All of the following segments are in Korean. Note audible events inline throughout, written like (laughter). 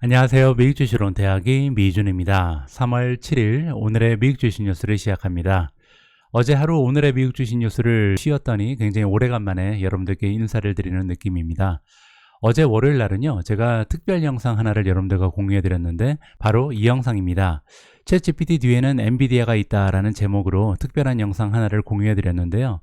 안녕하세요. 미국 주식론 대학의 미준입니다. 3월 7일 오늘의 미국 주식 뉴스를 시작합니다. 어제 하루 오늘의 미국 주식 뉴스를 쉬었더니 굉장히 오래간만에 여러분들께 인사를 드리는 느낌입니다. 어제 월요일 날은요, 제가 특별 영상 하나를 여러분들과 공유해 드렸는데, 바로 이 영상입니다. 챗 GPT 뒤에는 엔비디아가 있다라는 제목으로 특별한 영상 하나를 공유해 드렸는데요.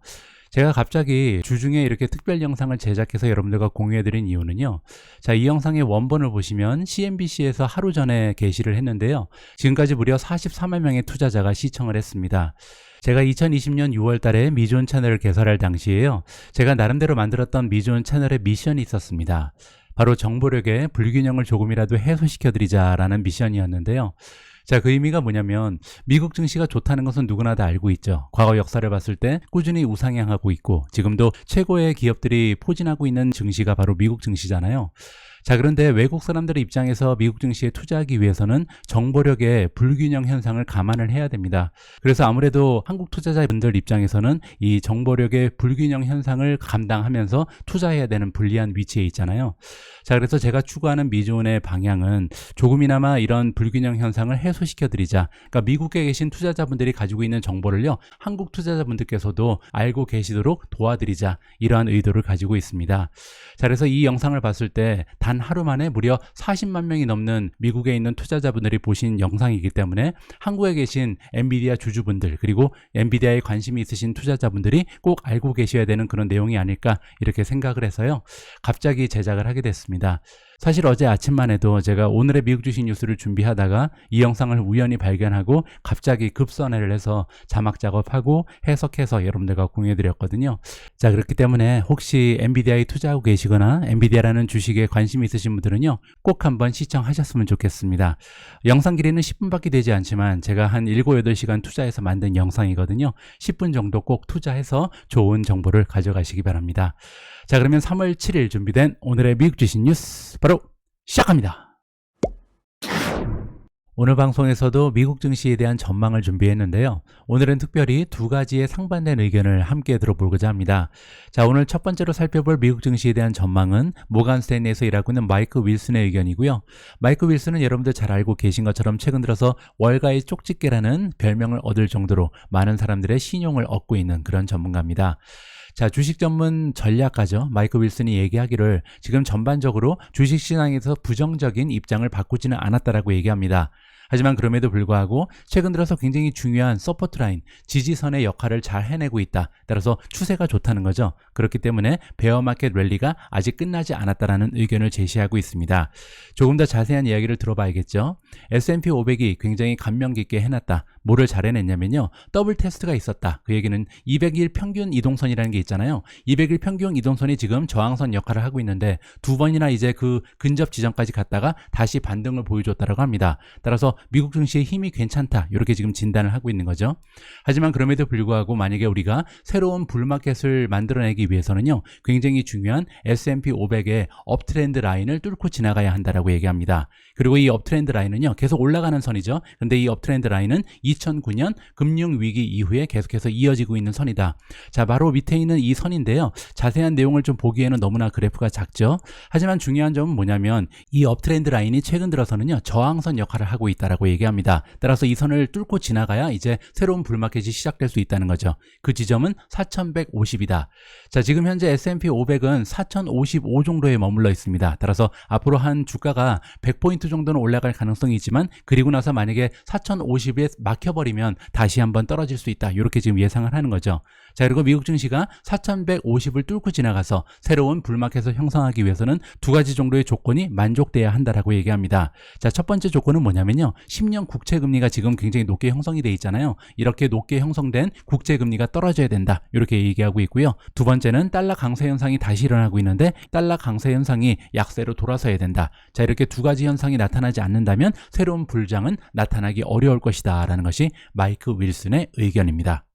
제가 갑자기 주중에 이렇게 특별 영상을 제작해서 여러분들과 공유해 드린 이유는요. 자, 이 영상의 원본을 보시면 CNBC에서 하루 전에 게시를 했는데요. 지금까지 무려 44만 명의 투자자가 시청을 했습니다. 제가 2020년 6월 달에 미존 채널을 개설할 당시에요. 제가 나름대로 만들었던 미존 채널의 미션이 있었습니다. 바로 정보력의 불균형을 조금이라도 해소시켜드리자라는 미션이었는데요. 자, 그 의미가 뭐냐면 미국 증시가 좋다는 것은 누구나 다 알고 있죠. 과거 역사를 봤을 때 꾸준히 우상향하고 있고 지금도 최고의 기업들이 포진하고 있는 증시가 바로 미국 증시잖아요. 자, 그런데 외국 사람들의 입장에서 미국 증시에 투자하기 위해서는 정보력의 불균형 현상을 감안을 해야 됩니다. 그래서 아무래도 한국 투자자분들 입장에서는 이 정보력의 불균형 현상을 감당하면서 투자해야 되는 불리한 위치에 있잖아요. 자, 그래서 제가 추구하는 미존의 방향은 조금이나마 이런 불균형 현상을 해소시켜 드리자. 그러니까 미국에 계신 투자자분들이 가지고 있는 정보를요, 한국 투자자분들께서도 알고 계시도록 도와드리자. 이러한 의도를 가지고 있습니다. 자, 그래서 이 영상을 봤을 때단 하루 만에 무려 40만 명이 넘는 미국에 있는 투자자분들이 보신 영상이기 때문에 한국에 계신 엔비디아 주주분들 그리고 엔비디아에 관심이 있으신 투자자분들이 꼭 알고 계셔야 되는 그런 내용이 아닐까 이렇게 생각을 해서요. 갑자기 제작을 하게 됐습니다. 사실 어제 아침만 해도 제가 오늘의 미국 주식 뉴스를 준비하다가 이 영상을 우연히 발견하고 갑자기 급선회를 해서 자막 작업하고 해석해서 여러분들과 공유해 드렸거든요. 자, 그렇기 때문에 혹시 엔비디아에 투자하고 계시거나 엔비디아라는 주식에 관심 있으신 분들은요, 꼭 한번 시청하셨으면 좋겠습니다. 영상 길이는 10분밖에 되지 않지만 제가 한 7, 8시간 투자해서 만든 영상이거든요. 10분 정도 꼭 투자해서 좋은 정보를 가져가시기 바랍니다. 자, 그러면 3월 7일 준비된 오늘의 미국 주식 뉴스 바로 시작합니다. 오늘 방송에서도 미국 증시에 대한 전망을 준비했는데요. 오늘은 특별히 두 가지의 상반된 의견을 함께 들어보고자 합니다. 자, 오늘 첫 번째로 살펴볼 미국 증시에 대한 전망은 모간 스탠리에서 일하고 있는 마이크 윌슨의 의견이고요. 마이크 윌슨은 여러분들 잘 알고 계신 것처럼 최근 들어서 월가의 쪽집게라는 별명을 얻을 정도로 많은 사람들의 신용을 얻고 있는 그런 전문가입니다. 자, 주식 전문 전략가죠. 마이크 윌슨이 얘기하기를 지금 전반적으로 주식 시장에서 부정적인 입장을 바꾸지는 않았다라고 얘기합니다. 하지만 그럼에도 불구하고 최근 들어서 굉장히 중요한 서포트 라인, 지지선의 역할을 잘 해내고 있다. 따라서 추세가 좋다는 거죠. 그렇기 때문에 베어 마켓 랠리가 아직 끝나지 않았다라는 의견을 제시하고 있습니다. 조금 더 자세한 이야기를 들어봐야겠죠. S&P 500이 굉장히 감명 깊게 해놨다. 뭐를 잘 해냈냐면요. 더블 테스트가 있었다. 그 얘기는 200일 평균 이동선이라는 게 있잖아요. 200일 평균 이동선이 지금 저항선 역할을 하고 있는데 두 번이나 이제 그 근접 지점까지 갔다가 다시 반등을 보여줬다라고 합니다. 따라서 미국 증시의 힘이 괜찮다. 이렇게 지금 진단을 하고 있는 거죠. 하지만 그럼에도 불구하고 만약에 우리가 새로운 불마켓을 만들어내기 위해서는요. 굉장히 중요한 S&P 500의 업트렌드 라인을 뚫고 지나가야 한다라고 얘기합니다. 그리고 이 업트렌드 라인은요. 계속 올라가는 선이죠. 근데 이 업트렌드 라인은 2009년 금융 위기 이후에 계속해서 이어지고 있는 선이다. 자, 바로 밑에 있는 이 선인데요. 자세한 내용을 좀 보기에는 너무나 그래프가 작죠. 하지만 중요한 점은 뭐냐면 이 업트렌드 라인이 최근 들어서는요. 저항선 역할을 하고 있다라고 얘기합니다. 따라서 이 선을 뚫고 지나가야 이제 새로운 불마켓이 시작될 수 있다는 거죠. 그 지점은 4150이다. 자, 지금 현재 S&P 500은 4055 정도에 머물러 있습니다. 따라서 앞으로 한 주가가 100포인트 정도는 올라갈 가능성이 있지만 그리고 나서 만약에 4050에 막혀버리면 다시 한번 떨어질 수 있다. 이렇게 지금 예상을 하는 거죠. 자, 그리고 미국 증시가 4150을 뚫고 지나가서 새로운 불마켓을 형성하기 위해서는 두 가지 정도의 조건이 만족돼야 한다라고 얘기합니다. 자, 첫 번째 조건은 뭐냐면요. 10년 국채 금리가 지금 굉장히 높게 형성이 돼 있잖아요. 이렇게 높게 형성된 국채 금리가 떨어져야 된다. 이렇게 얘기하고 있고요. 두 번째는 달러 강세 현상이 다시 일어나고 있는데 달러 강세 현상이 약세로 돌아서야 된다. 자, 이렇게 두 가지 현상이 나타나지 않는다면 새로운 불장은 나타나기 어려울 것이다라는 것이 마이크 윌슨의 의견입니다.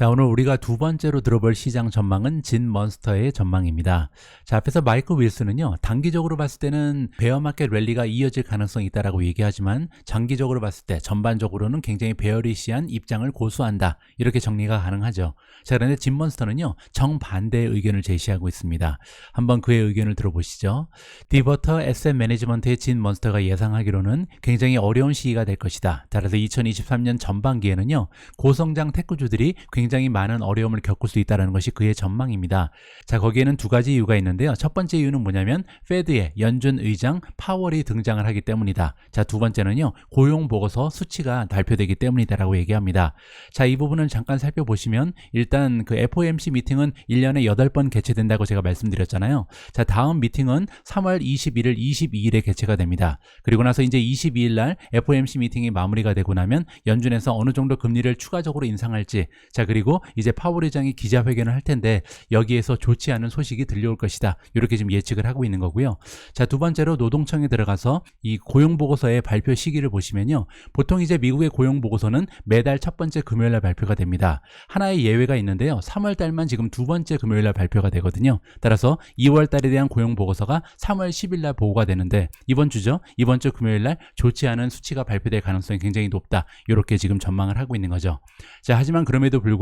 자, 오늘 우리가 두 번째로 들어볼 시장 전망은 진 몬스터의 전망입니다. 자, 앞에서 마이크 윌슨은요, 단기적으로 봤을 때는 베어마켓 랠리가 이어질 가능성이 있다라고 얘기하지만, 장기적으로 봤을 때 전반적으로는 굉장히 베어리시한 입장을 고수한다. 이렇게 정리가 가능하죠. 자, 그런데 진 몬스터는요, 정반대의 의견을 제시하고 있습니다. 한번 그의 의견을 들어보시죠. 디버터 에셋 매니지먼트의 진 몬스터가 예상하기로는 굉장히 어려운 시기가 될 것이다. 따라서 2023년 전반기에는요, 고성장 테크주들이 굉장히 많은 어려움을 겪을 수 있다는 것이 그의 전망입니다. 자, 거기에는 두 가지 이유가 있는데요. 첫 번째 이유는 뭐냐면 페드의 연준 의장 파월이 등장을 하기 때문이다. 자, 두 번째는요. 고용 보고서 수치가 발표되기 때문이다라고 얘기합니다. 자, 이 부분을 잠깐 살펴보시면 일단 그 FOMC 미팅은 1년에 8번 개최된다고 제가 말씀드렸잖아요. 자, 다음 미팅은 3월 21일, 22일에 개최가 됩니다. 그리고 나서 이제 22일 날 FOMC 미팅이 마무리가 되고 나면 연준에서 어느 정도 금리를 추가적으로 인상할지 자, 그리고 이제 파월 의장이 기자회견을 할 텐데 여기에서 좋지 않은 소식이 들려올 것이다. 이렇게 지금 예측을 하고 있는 거고요. 자, 두 번째로 노동청에 들어가서 이 고용 보고서의 발표 시기를 보시면요. 보통 이제 미국의 고용 보고서는 매달 첫 번째 금요일 날 발표가 됩니다. 하나의 예외가 있는데요. 3월 달만 지금 두 번째 금요일 날 발표가 되거든요. 따라서 2월 달에 대한 고용 보고서가 3월 10일 날 보고가 되는데 이번 주죠. 이번 주 금요일 날 좋지 않은 수치가 발표될 가능성이 굉장히 높다. 이렇게 지금 전망을 하고 있는 거죠. 자, 하지만 그럼에도 불구하고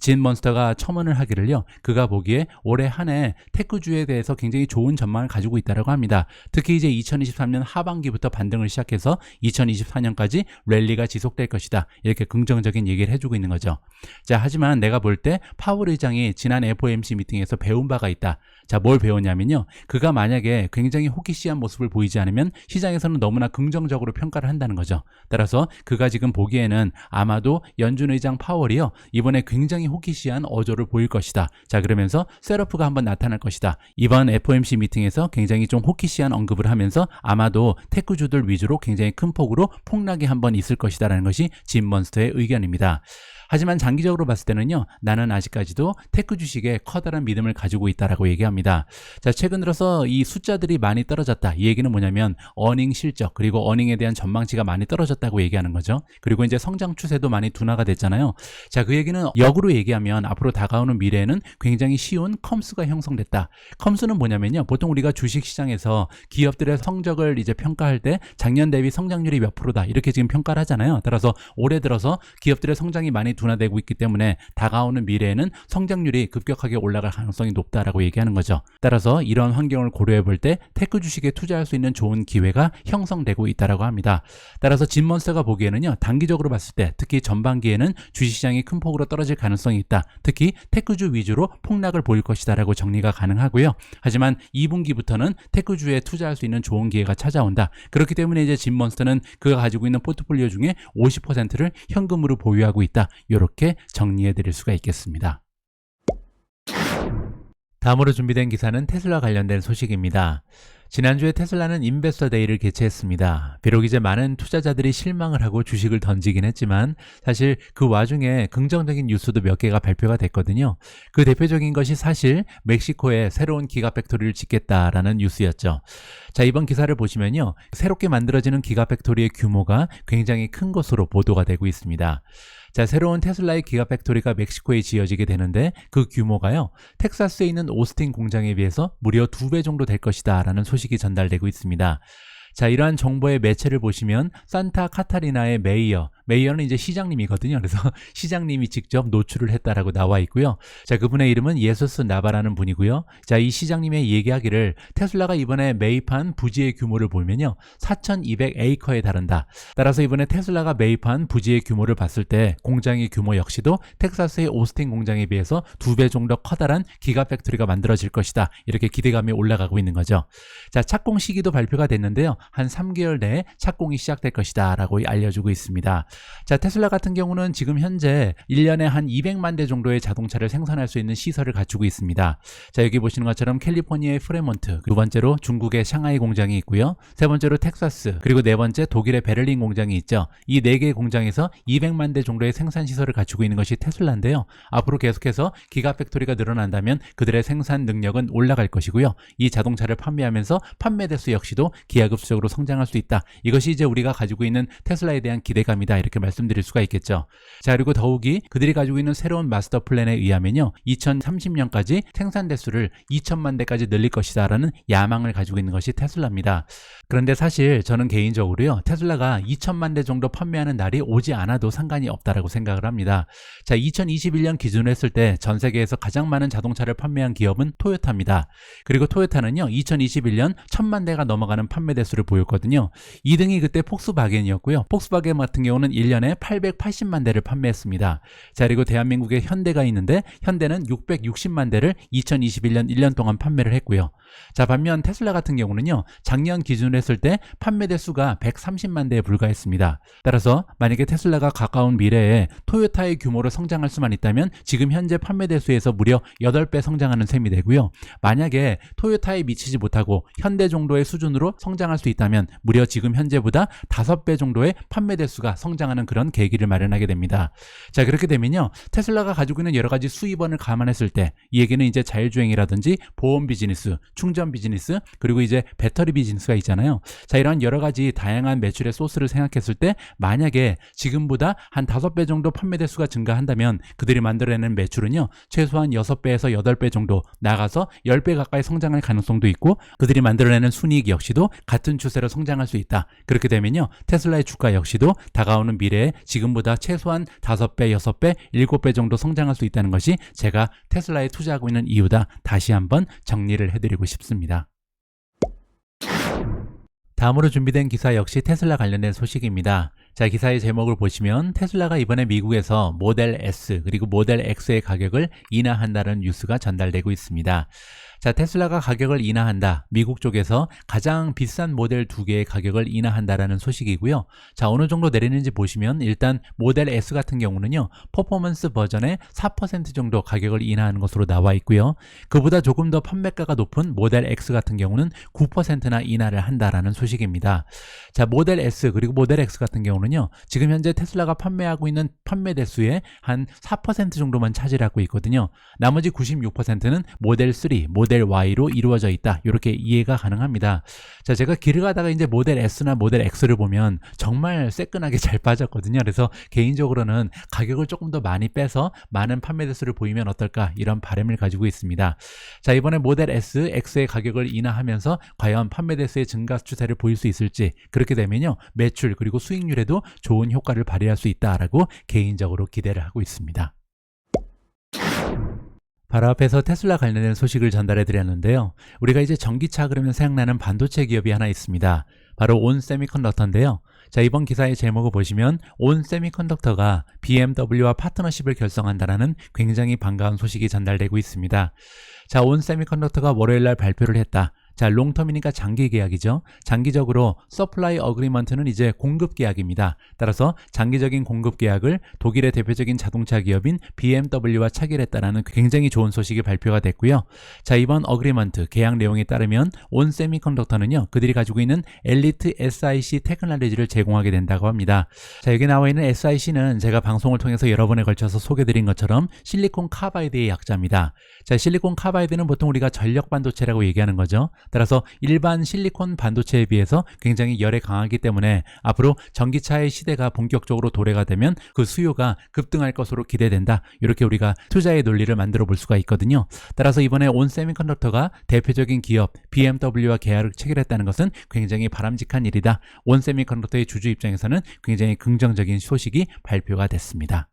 진 몬스터가 첨언을 하기를요. 그가 보기에 올해 한 해 테크주에 대해서 굉장히 좋은 전망을 가지고 있다라고 합니다. 특히 이제 2023년 하반기부터 반등을 시작해서 2024년까지 랠리가 지속될 것이다. 이렇게 긍정적인 얘기를 해주고 있는 거죠. 자, 하지만 내가 볼 때 파월 의장이 지난 FOMC 미팅에서 배운 바가 있다. 자, 뭘 배웠냐면요. 그가 만약에 굉장히 호기시한 모습을 보이지 않으면 시장에서는 너무나 긍정적으로 평가를 한다는 거죠. 따라서 그가 지금 보기에는 아마도 연준 의장 파월이요. 이번에 굉장히 호기시한 어조를 보일 것이다. 자, 그러면서 셋러프가 한번 나타날 것이다. 이번 FOMC 미팅에서 굉장히 좀 호기시한 언급을 하면서 아마도 테크주들 위주로 굉장히 큰 폭으로 폭락이 한번 있을 것이다라는 것이 진 몬스터의 의견입니다. 하지만 장기적으로 봤을 때는요, 나는 아직까지도 테크 주식에 커다란 믿음을 가지고 있다라고 얘기합니다. 자, 최근 들어서 이 숫자들이 많이 떨어졌다. 이 얘기는 뭐냐면 어닝 실적 그리고 어닝에 대한 전망치가 많이 떨어졌다고 얘기하는 거죠. 그리고 이제 성장 추세도 많이 둔화가 됐잖아요. 자, 그 얘기는 역으로 얘기하면 앞으로 다가오는 미래에는 굉장히 쉬운 컴스가 형성됐다. 컴스는 뭐냐면요, 보통 우리가 주식 시장에서 기업들의 성적을 이제 평가할 때 작년 대비 성장률이 몇 프로다 이렇게 지금 평가를 하잖아요. 따라서 올해 들어서 기업들의 성장이 많이 둔화되고 있기 때문에 다가오는 미래에는 성장률이 급격하게 올라갈 가능성이 높다라고 얘기하는 거죠. 따라서 이런 환경을 고려해 볼 때 테크 주식에 투자할 수 있는 좋은 기회가 형성되고 있다라고 합니다. 따라서 진먼스가 보기에는요. 단기적으로 봤을 때 특히 전반기에는 주식시장이 큰 폭으로 떨어질 가능성이 있다. 특히 테크주 위주로 폭락을 보일 것이다라고 정리가 가능하고요. 하지만 2분기부터는 테크주에 투자할 수 있는 좋은 기회가 찾아온다. 그렇기 때문에 이제 진먼스터는 그가 가지고 있는 포트폴리오 중에 50%를 현금으로 보유하고 있다. 이렇게 정리해 드릴 수가 있겠습니다. 다음으로 준비된 기사는 테슬라 관련된 소식입니다. 지난주에 테슬라는 인베스터 데이를 개최했습니다. 비록 이제 많은 투자자들이 실망을 하고 주식을 던지긴 했지만 사실 그 와중에 긍정적인 뉴스도 몇 개가 발표가 됐거든요. 그 대표적인 것이 사실 멕시코에 새로운 기가 팩토리를 짓겠다라는 뉴스였죠. 자, 이번 기사를 보시면요. 새롭게 만들어지는 기가 팩토리의 규모가 굉장히 큰 것으로 보도가 되고 있습니다. 자, 새로운 테슬라의 기가 팩토리가 멕시코에 지어지게 되는데 그 규모가요. 텍사스에 있는 오스틴 공장에 비해서 무려 두 배 정도 될 것이다 라는 소식이 전달되고 있습니다. 자, 이러한 정보의 매체를 보시면 산타 카타리나의 메이어, 메이어는 이제 시장님이거든요. 그래서 (laughs) 시장님이 직접 노출을 했다라고 나와 있고요. 자, 그분의 이름은 예수스 나바라는 분이고요. 자, 이 시장님의 얘기하기를 테슬라가 이번에 매입한 부지의 규모를 보면요. 4,200에이커에 달한다. 따라서 이번에 테슬라가 매입한 부지의 규모를 봤을 때 공장의 규모 역시도 텍사스의 오스틴 공장에 비해서 두 배 정도 커다란 기가 팩토리가 만들어질 것이다. 이렇게 기대감이 올라가고 있는 거죠. 자, 착공 시기도 발표가 됐는데요. 한 3개월 내에 착공이 시작될 것이다. 라고 알려주고 있습니다. 자, 테슬라 같은 경우는 지금 현재 1년에 한 200만 대 정도의 자동차를 생산할 수 있는 시설을 갖추고 있습니다. 자, 여기 보시는 것처럼 캘리포니아의 프레몬트, 두 번째로 중국의 샹하이 공장이 있고요. 세 번째로 텍사스, 그리고 네 번째 독일의 베를린 공장이 있죠. 이 네 개의 공장에서 200만 대 정도의 생산 시설을 갖추고 있는 것이 테슬라인데요. 앞으로 계속해서 기가 팩토리가 늘어난다면 그들의 생산 능력은 올라갈 것이고요. 이 자동차를 판매하면서 판매 대수 역시도 기하급수적으로 성장할 수 있다. 이것이 이제 우리가 가지고 있는 테슬라에 대한 기대감이다. 이렇게 말씀드릴 수가 있겠죠. 자, 그리고 더욱이 그들이 가지고 있는 새로운 마스터 플랜에 의하면요. 2030년까지 생산 대수를 2천만 대까지 늘릴 것이다 라는 야망을 가지고 있는 것이 테슬라입니다. 그런데 사실 저는 개인적으로요. 테슬라가 2천만 대 정도 판매하는 날이 오지 않아도 상관이 없다라고 생각을 합니다. 자, 2021년 기준으로 했을 때 전 세계에서 가장 많은 자동차를 판매한 기업은 토요타입니다. 그리고 토요타는요, 2021년 1000만 대가 넘어가는 판매 대수를 보였거든요. 2등이 그때 폭스바겐이었고요. 폭스바겐 같은 경우는 1년에 880만 대를 판매했습니다. 자, 그리고 대한민국에 현대가 있는데 현대는 660만 대를 2021년 1년 동안 판매를 했고요. 자, 반면 테슬라 같은 경우는요, 작년 기준으로 했을 때 판매 대수가 130만 대에 불과했습니다. 따라서 만약에 테슬라가 가까운 미래에 토요타의 규모로 성장할 수만 있다면 지금 현재 판매 대수에서 무려 8배 성장하는 셈이 되고요. 만약에 토요타에 미치지 못하고 현대 정도의 수준으로 성장할 수 있다면 무려 지금 현재보다 5배 정도의 판매 대수가 성장 하는 그런 계기를 마련하게 됩니다. 자, 그렇게 되면요. 테슬라가 가지고 있는 여러 가지 수입원을 감안했을 때 이 얘기는 이제 자율주행이라든지 보험 비즈니스, 충전 비즈니스, 그리고 이제 배터리 비즈니스가 있잖아요. 자, 이런 여러 가지 다양한 매출의 소스를 생각했을 때 만약에 지금보다 한 5배 정도 판매 대 수가 증가한다면 그들이 만들어내는 매출은요. 최소한 6배에서 8배 정도 나가서 10배 가까이 성장할 가능성도 있고 그들이 만들어내는 순이익 역시도 같은 추세로 성장할 수 있다. 그렇게 되면요. 테슬라의 주가 역시도 다가오는 미래에 지금보다 최소한 5배, 6배, 7배 정도 성장할 수 있다는 것이 제가 테슬라에 투자하고 있는 이유다. 다시 한번 정리를 해드리고 싶습니다. 다음으로 준비된 기사 역시 테슬라 관련된 소식입니다. 자, 기사의 제목을 보시면 테슬라가 이번에 미국에서 모델 S 그리고 모델 X의 가격을 인하한다는 뉴스가 전달되고 있습니다. 자, 테슬라가 가격을 인하한다. 미국 쪽에서 가장 비싼 모델 두 개의 가격을 인하한다라는 소식이고요. 자, 어느 정도 내리는지 보시면 일단 모델 S 같은 경우는요. 퍼포먼스 버전의 4% 정도 가격을 인하하는 것으로 나와 있고요. 그보다 조금 더 판매가가 높은 모델 X 같은 경우는 9%나 인하를 한다라는 소식입니다. 자, 모델 S 그리고 모델 X 같은 경우는 요. 지금 현재 테슬라가 판매하고 있는 판매 대수의 한 4% 정도만 차지하고 있거든요. 나머지 96%는 모델 3, 모델 Y로 이루어져 있다. 이렇게 이해가 가능합니다. 자, 제가 길을 가다가 이제 모델 S나 모델 X를 보면 정말 새끈하게 잘 빠졌거든요. 그래서 개인적으로는 가격을 조금 더 많이 빼서 많은 판매 대수를 보이면 어떨까 이런 바람을 가지고 있습니다. 자, 이번에 모델 S, X의 가격을 인하하면서 과연 판매 대수의 증가 추세를 보일 수 있을지 그렇게 되면요. 매출 그리고 수익률에도 좋은 효과를 발휘할 수 있다라고 개인적으로 기대를 하고 있습니다. 바로 앞에서 테슬라 관련된 소식을 전달해 드렸는데요. 우리가 이제 전기차 그러면 생각나는 반도체 기업이 하나 있습니다. 바로 온 세미컨덕터인데요. 자, 이번 기사의 제목을 보시면 온 세미컨덕터가 BMW와 파트너십을 결성한다라는 굉장히 반가운 소식이 전달되고 있습니다. 자, 온 세미컨덕터가 월요일 날 발표를 했다. 자, 롱텀이니까 장기 계약이죠. 장기적으로 서플라이 어그리먼트는 이제 공급 계약입니다. 따라서 장기적인 공급 계약을 독일의 대표적인 자동차 기업인 BMW와 체결했다라는 굉장히 좋은 소식이 발표가 됐고요. 자, 이번 어그리먼트 계약 내용에 따르면 온 세미컨덕터는요. 그들이 가지고 있는 엘리트 SiC 테크놀로지를 제공하게 된다고 합니다. 자, 여기 나와 있는 SiC는 제가 방송을 통해서 여러 번에 걸쳐서 소개 드린 것처럼 실리콘 카바이드의 약자입니다. 자, 실리콘 카바이드는 보통 우리가 전력 반도체라고 얘기하는 거죠. 따라서 일반 실리콘 반도체에 비해서 굉장히 열에 강하기 때문에 앞으로 전기차의 시대가 본격적으로 도래가 되면 그 수요가 급등할 것으로 기대된다. 이렇게 우리가 투자의 논리를 만들어 볼 수가 있거든요. 따라서 이번에 온 세미컨덕터가 대표적인 기업 BMW와 계약을 체결했다는 것은 굉장히 바람직한 일이다. 온 세미컨덕터의 주주 입장에서는 굉장히 긍정적인 소식이 발표가 됐습니다.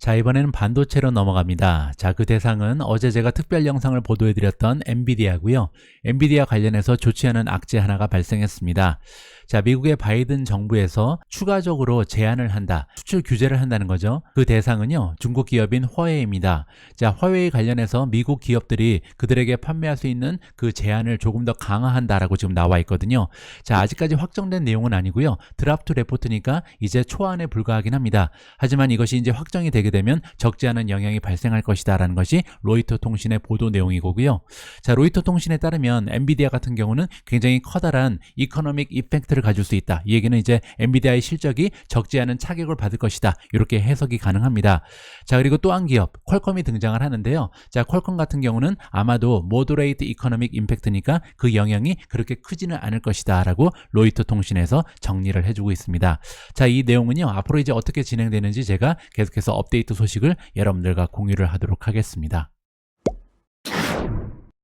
자, 이번에는 반도체로 넘어갑니다. 자, 그 대상은 어제 제가 특별 영상을 보도해드렸던 엔비디아고요. 엔비디아 관련해서 않은 악재 하나가 발생했습니다. 자, 미국의 바이든 정부에서 추가적으로 제한을 한다. 수출 규제를 한다는 거죠. 그 대상은요, 중국 기업인 화웨이입니다. 자, 화웨이 관련해서 미국 기업들이 그들에게 판매할 수 있는 그 제한을 조금 더 강화한다라고 지금 나와 있거든요. 자, 아직까지 확정된 내용은 아니고요. 드랍트 레포트니까 이제 초안에 불과하긴 합니다. 하지만 이것이 이제 확정이 되게 되면 되면 적지 않은 영향이 발생할 것이다 라는 것이 로이터 통신의 보도 내용이고요. 자, 로이터 통신에 따르면 엔비디아 같은 경우는 굉장히 커다란 이코노믹 이펙트를 가질 수 있다. 이 얘기는 이제 엔비디아의 실적이 적지 않은 차격을 받을 것이다. 이렇게 해석이 가능합니다. 자, 그리고 또 한 기업 퀄컴이 등장을 하는데요. 자, 퀄컴 같은 경우는 아마도 모더레이트 이코노믹 임팩트니까 그 영향이 그렇게 크지는 않을 것이다 라고 로이터 통신에서 정리를 해주고 있습니다. 자, 이 내용은요. 앞으로 이제 어떻게 진행되는지 제가 계속해서 업데이트 소식을 여러분들과 공유를 하도록 하겠습니다.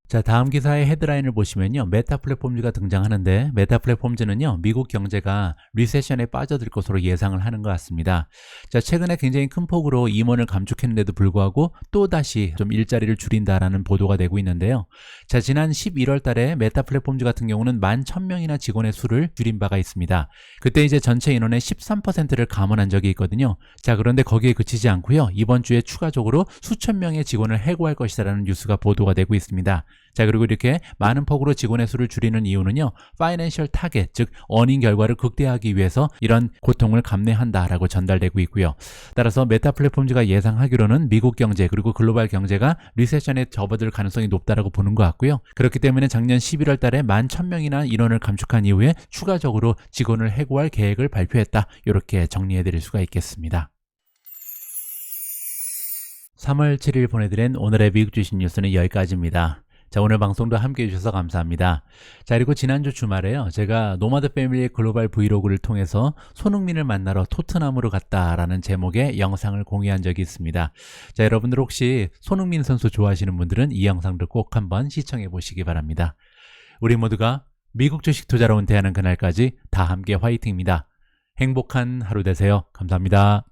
자, 다음 기사의 헤드라인을 보시면요. 메타 플랫폼즈가 등장하는데 메타 플랫폼즈는요. 미국 경제가 리세션에 빠져들 것으로 예상을 하는 것 같습니다. 자, 최근에 굉장히 큰 폭으로 임원을 감축했는데도 불구하고 또다시 좀 일자리를 줄인다라는 보도가 되고 있는데요. 자, 지난 11월 달에 메타 플랫폼즈 같은 경우는 11,000명이나 직원의 수를 줄인 바가 있습니다. 그때 이제 전체 인원의 13%를 감원한 적이 있거든요. 자, 그런데 거기에 그치지 않고요. 이번 주에 추가적으로 수천 명의 직원을 해고할 것이라는 뉴스가 보도가 되고 있습니다. 자, 그리고 이렇게 많은 폭으로 직원의 수를 줄이는 이유는요. 파이낸셜 타겟, 즉 어닝 결과를 극대화하기 위해서 이런 고통을 감내한다라고 전달되고 있고요. 따라서 메타 플랫폼즈가 예상하기로는 미국 경제 그리고 글로벌 경제가 리세션에 접어들 가능성이 높다라고 보는 것 같고요. 그렇기 때문에 작년 11월 달에 11,000명이나 인원을 감축한 이후에 추가적으로 직원을 해고할 계획을 발표했다. 이렇게 정리해 드릴 수가 있겠습니다. 3월 7일 보내드린 오늘의 미국 주식 뉴스는 여기까지입니다. 자, 오늘 방송도 함께 해주셔서 감사합니다. 자, 그리고 지난주 주말에요. 제가 노마드 패밀리 글로벌 브이로그를 통해서 손흥민을 만나러 토트넘으로 갔다라는 제목의 영상을 공유한 적이 있습니다. 자, 여러분들 혹시 손흥민 선수 좋아하시는 분들은 이 영상도 꼭 한번 시청해 보시기 바랍니다. 우리 모두가 미국 주식 투자로 은퇴하는 그날까지 다 함께 화이팅입니다. 행복한 하루 되세요. 감사합니다.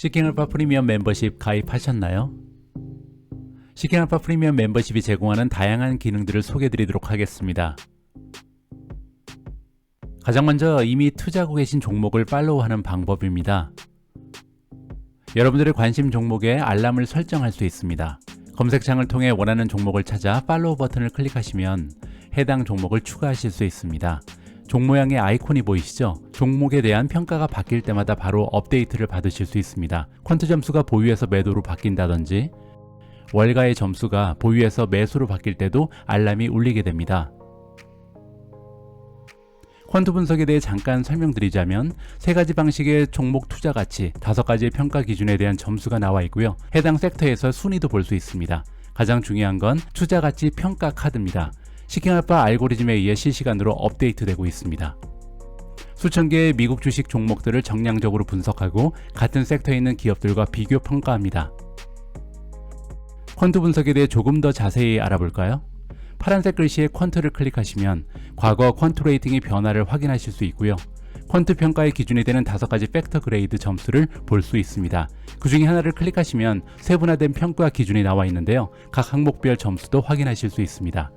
시킹알파 프리미엄 멤버십 가입하셨나요? 시킹알파 프리미엄 멤버십이 제공하는 다양한 기능들을 소개드리도록 하겠습니다. 가장 먼저 이미 투자하고 계신 종목을 팔로우하는 방법입니다. 여러분들의 관심 종목에 알람을 설정할 수 있습니다. 검색창을 통해 원하는 종목을 찾아 팔로우 버튼을 클릭하시면 해당 종목을 추가하실 수 있습니다. 종 모양의 아이콘이 보이시죠? 종목에 대한 평가가 바뀔 때마다 바로 업데이트를 받으실 수 있습니다. 퀀트 점수가 보유에서 매도로 바뀐다든지 월가의 점수가 보유에서 매수로 바뀔 때도 알람이 울리게 됩니다. 퀀트 분석에 대해 잠깐 설명드리자면 세 가지 방식의 종목 투자 가치, 다섯 가지의 평가 기준에 대한 점수가 나와 있고요. 해당 섹터에서 순위도 볼 수 있습니다. 가장 중요한 건 투자 가치 평가 카드입니다. 시킹알파 알고리즘에 의해 실시간으로 업데이트되고 있습니다. 수천 개의 미국 주식 종목들을 정량적으로 분석하고 같은 섹터에 있는 기업들과 비교 평가합니다. 퀀트 분석에 대해 조금 더 자세히 알아볼까요? 파란색 글씨에 퀀트를 클릭하시면 과거 퀀트 레이팅의 변화를 확인하실 수 있고요. 퀀트 평가의 기준이 되는 다섯 가지 팩터 그레이드 점수를 볼 수 있습니다. 그 중에 하나를 클릭하시면 세분화된 평가 기준이 나와 있는데요. 각 항목별 점수도 확인하실 수 있습니다.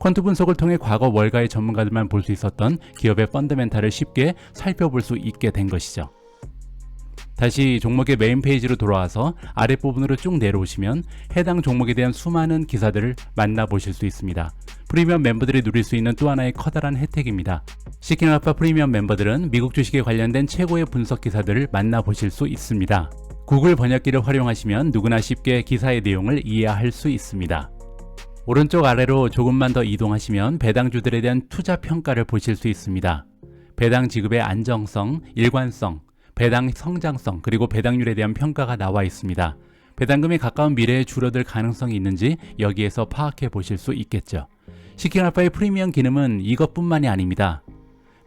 퀀트 분석을 통해 과거 월가의 전문가들만 볼 수 있었던 기업의 펀더멘탈을 쉽게 살펴볼 수 있게 된 것이죠. 다시 종목의 메인 페이지로 돌아와서 아랫부분으로 쭉 내려오시면 해당 종목에 대한 수많은 기사들을 만나보실 수 있습니다. 프리미엄 멤버들이 누릴 수 있는 또 하나의 커다란 혜택입니다. 시킹알파 프리미엄 멤버들은 미국 주식에 관련된 최고의 분석 기사들을 만나보실 수 있습니다. 구글 번역기를 활용하시면 누구나 쉽게 기사의 내용을 이해할 수 있습니다. 오른쪽 아래로 조금만 더 이동하시면 배당주들에 대한 투자 평가를 보실 수 있습니다. 배당 지급의 안정성, 일관성, 배당 성장성, 그리고 배당률에 대한 평가가 나와 있습니다. 배당금이 가까운 미래에 줄어들 가능성이 있는지 여기에서 파악해 보실 수 있겠죠. 시킹알파의 프리미엄 기능은 이것뿐만이 아닙니다.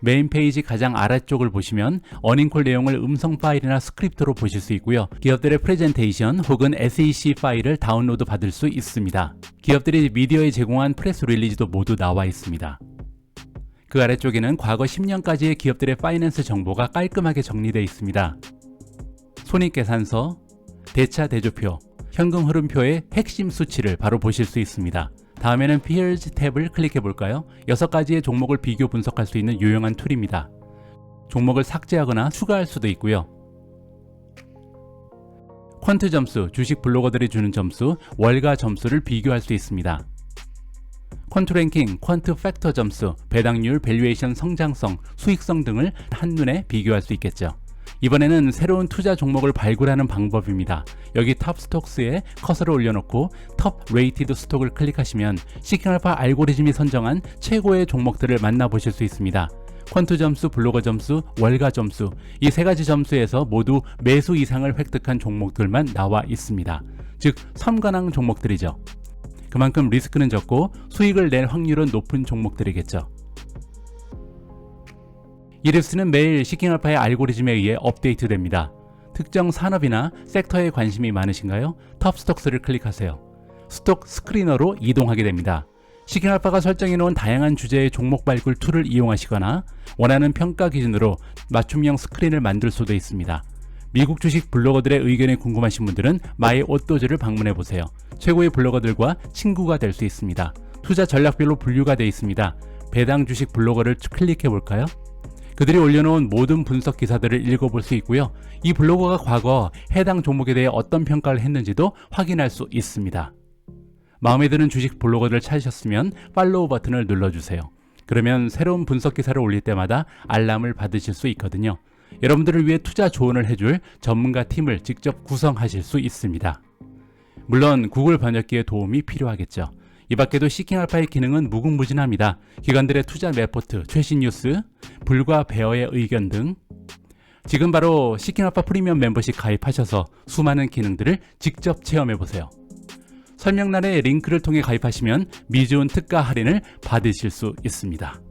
메인 페이지 가장 아래쪽을 보시면 어닝콜 내용을 음성 파일이나 스크립트로 보실 수 있고요. 기업들의 프레젠테이션 혹은 SEC 파일을 다운로드 받을 수 있습니다. 기업들이 미디어에 제공한 프레스 릴리즈도 모두 나와 있습니다. 그 아래쪽에는 과거 10년까지의 기업들의 파이낸스 정보가 깔끔하게 정리되어 있습니다. 손익계산서, 대차 대조표, 현금 흐름표의 핵심 수치를 바로 보실 수 있습니다. 다음에는 Peers 탭을 클릭해 볼까요? 6가지의 종목을 비교 분석할 수 있는 유용한 툴입니다. 종목을 삭제하거나 추가할 수도 있고요. 퀀트 점수, 주식 블로거들이 주는 점수, 월가 점수를 비교할 수 있습니다. 퀀트 랭킹, 퀀트 팩터 점수, 배당률, 밸류에이션 성장성, 수익성 등을 한눈에 비교할 수 있겠죠. 이번에는 새로운 투자 종목을 발굴하는 방법입니다. 여기 탑 스톡스에 커서를 올려놓고 톱 레이티드 스톡을 클릭하시면 시킹알파 알고리즘이 선정한 최고의 종목들을 만나보실 수 있습니다. 퀀트 점수, 블로거 점수, 월가 점수 이 세 가지 점수에서 모두 매수 이상을 획득한 종목들만 나와 있습니다. 즉 선관왕 종목들이죠. 그만큼 리스크는 적고 수익을 낼 확률은 높은 종목들이겠죠. 이 리스트는 매일 시킹알파의 알고리즘에 의해 업데이트됩니다. 특정 산업이나 섹터에 관심이 많으신가요? 톱스톡스를 클릭하세요. 스톡 스크리너로 이동하게 됩니다. 시킹알파가 설정해 놓은 다양한 주제의 종목 발굴 툴을 이용하시거나 원하는 평가 기준으로 맞춤형 스크린을 만들 수도 있습니다. 미국 주식 블로거들의 의견이 궁금하신 분들은 마이 오또즈를 방문해 보세요. 최고의 블로거들과 친구가 될 수 있습니다. 투자 전략별로 분류가 되어 있습니다. 배당 주식 블로거를 클릭해 볼까요? 그들이 올려놓은 모든 분석 기사들을 읽어볼 수 있고요. 이 블로거가 과거 해당 종목에 대해 어떤 평가를 했는지도 확인할 수 있습니다. 마음에 드는 주식 블로거를 찾으셨으면 팔로우 버튼을 눌러주세요. 그러면 새로운 분석 기사를 올릴 때마다 알람을 받으실 수 있거든요. 여러분들을 위해 투자 조언을 해줄 전문가 팀을 직접 구성하실 수 있습니다. 물론 구글 번역기의 도움이 필요하겠죠. 이 밖에도 시킹 알파의 기능은 무궁무진합니다. 기관들의 투자 레포트, 최신 뉴스, 불과 베어의 의견 등 지금 바로 시킹 알파 프리미엄 멤버십 가입하셔서 수많은 기능들을 직접 체험해 보세요. 설명란의 링크를 통해 가입하시면 미주온 특가 할인을 받으실 수 있습니다.